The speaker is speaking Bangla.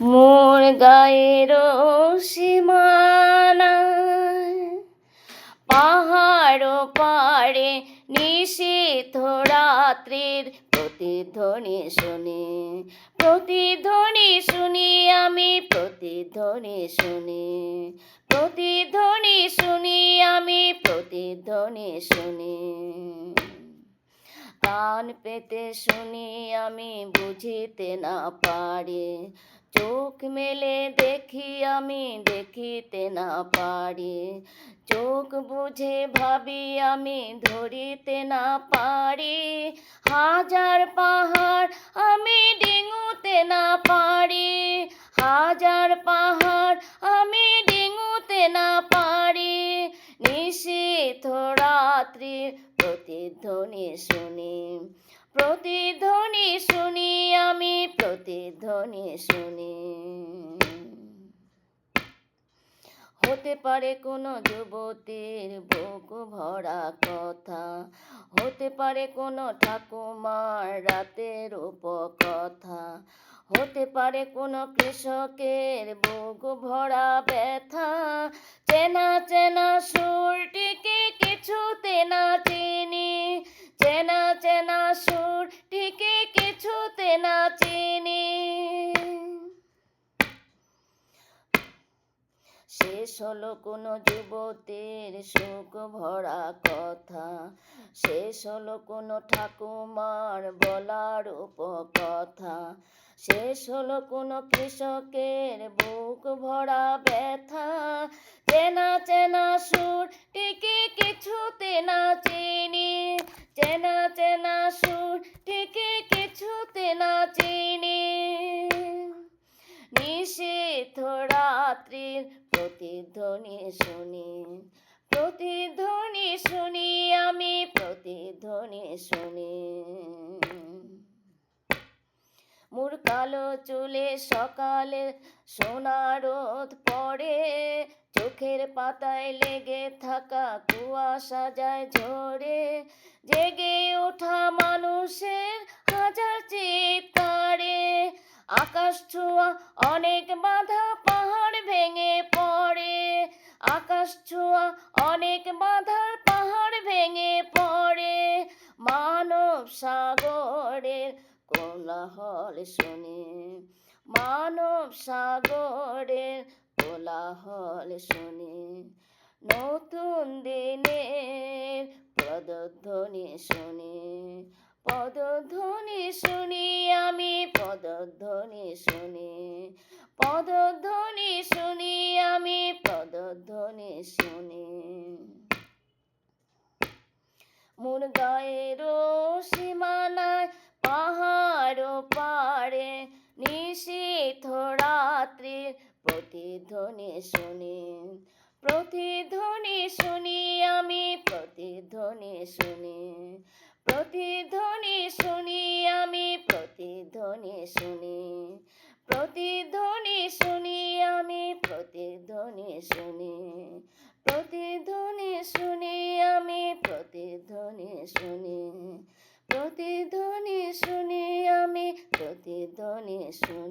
মোর গায়ের সীমানায় পাহাড় পাড়ে নিশীথ রাত্রির প্রতিধ্বনি শুনি প্রতিধ্বনি শুনি আমি, প্রতিধ্বনি শুনি প্রতিধ্বনি শুনি আমি, প্রতিধ্বনি শুনি। কান পেতে শুনি আমি বুঝিতে না পারি। চোখ মেলে দেখি আমি দেখিতে না পারি। চোখ বুঝে ভাবি আমি ধরিতে না পারি। হাজার পাহাড় আমি ডিঙুতে না পারি। হাজার পাহাড় আমি ডিঙুতে না পারি। নিশীথ রাত্রি প্রতিধ্বনি শুনি প্রতিধ্বনি শুনি হতে পারে কোনো যুবতীর বুক ভরা কথা, হতে পারে কোনো ঠাকুমার রাতের উপকথা, হতে পারে কোনো কৃষকের বুক ভরা ব্যথা। চেনা চেনা সুরটিকে কিছুতে না চিনি, চেনা চেনা সুরটিকে কিছুতে না চিনি শেষ হলো কোনো যুবতীর সুখ ভরা কথা। শেষ হলো কোনো ঠাকুমার বলার উপকথা। শেষ হলো কোনো কৃষকের বুক ভরা ব্যথা। চেনা চেনা সুর টিকে কিছুতে না চিনি। চেনা চেনা সুর টিকে কিছুতে না চিনি। নিষিদ্ধ রাত্রির প্রতিধ্বনি শুনি প্রতিধ্বনি শুনি, আমি প্রতিধ্বনি শুনি। মোর কালো চুলে সকালে সোনা রোদ পড়ে, চোখের পাতায় লেগে থাকা কুয়াশা যায় ঝরে। জেগে ওঠা মানুষের হাজার চিৎকারে আকাশ ছোঁয়া, অনেক বাধা পাহাড় ভেঙে পড়ে। আকাশ ছোঁয়া, অনেক বাধার পাহাড় ভেঙে পড়ে। মানব সাগরের কোলাহল শুনে। মানব সাগরের কোলাহল শুনে। নতুন দিনের পদধ্বনি শুনে। পদধ্বনি শুনি আমি পদধ্বনি শুনি পদধ্বনি শুনি, আমি পদধ্বনি শুনি। মোর সীমানায় পাহাড় পাড়ে নিশীথ রাত্রির প্রতিধ্বনি শুনি প্রতিধ্বনি শুনি, আমি প্রতিধ্বনি শুনি। শুনি প্রতিধ্বনি শুনি আমি প্রতিধ্বনি শুনি প্রতিধ্বনি শুনি আমি প্রতিধ্বনি শুনি।